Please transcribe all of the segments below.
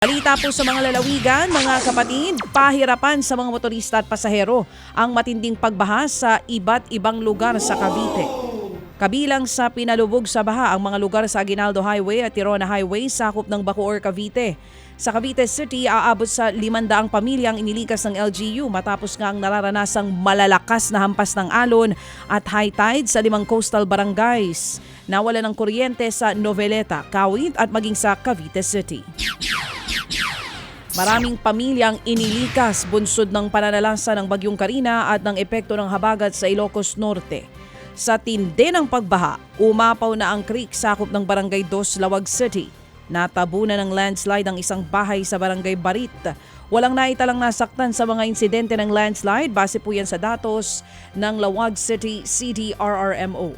Balita po sa mga lalawigan, mga kapatid, pahirapan sa mga motorista at pasahero ang matinding pagbaha sa iba't ibang lugar sa Cavite. Kabilang sa pinalubog sa baha ang mga lugar sa Aguinaldo Highway at Tirona Highway sakop ng Bacoor, Cavite. Sa Cavite City, aabot sa 500 pamilya ang inilikas ng LGU matapos nga ang nararanasang malalakas na hampas ng alon at high tide sa limang coastal barangays. Nawala ng kuryente sa Noveleta, Kawit at maging sa Cavite City. Maraming pamilyang inilikas bunsod ng pananalasa ng Bagyong Karina at ng epekto ng habagat sa Ilocos Norte. Sa tindi ng pagbaha, umapaw na ang creek sakop ng Barangay Dos, Lawag City. Natabunan ng landslide ang isang bahay sa Barangay Barit. Walang naitalang nasaktan sa mga insidente ng landslide base po yan sa datos ng Lawag City CDRRMO.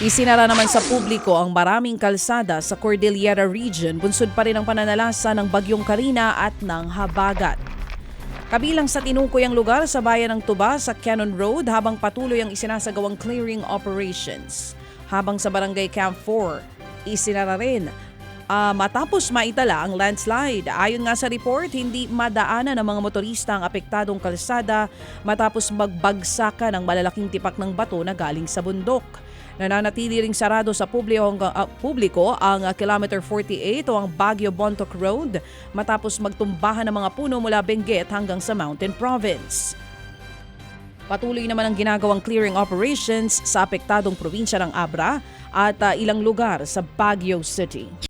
Isinara naman sa publiko ang maraming kalsada sa Cordillera Region bunsod pa rin ang pananalasa ng Bagyong Karina at ng Habagat. Kabilang sa tinukoy ang lugar sa bayan ng Tuba sa Cannon Road habang patuloy ang isinasagawang clearing operations. Habang sa Barangay Camp 4, isinara rin Ah, matapos maitala ang landslide. Ayon nga sa report, hindi madaanan ng mga motorista ang apektadong kalsada matapos magbagsakan ng malalaking tipak ng bato na galing sa bundok. Nananatili ring sarado sa publiko, ah, publiko ang ah, Kilometer 48 o ang Baguio Bontoc Road matapos magtumbahan ng mga puno mula Benguet hanggang sa Mountain Province. Patuloy naman ang ginagawang clearing operations sa apektadong probinsya ng Abra at ah, ilang lugar sa Baguio City.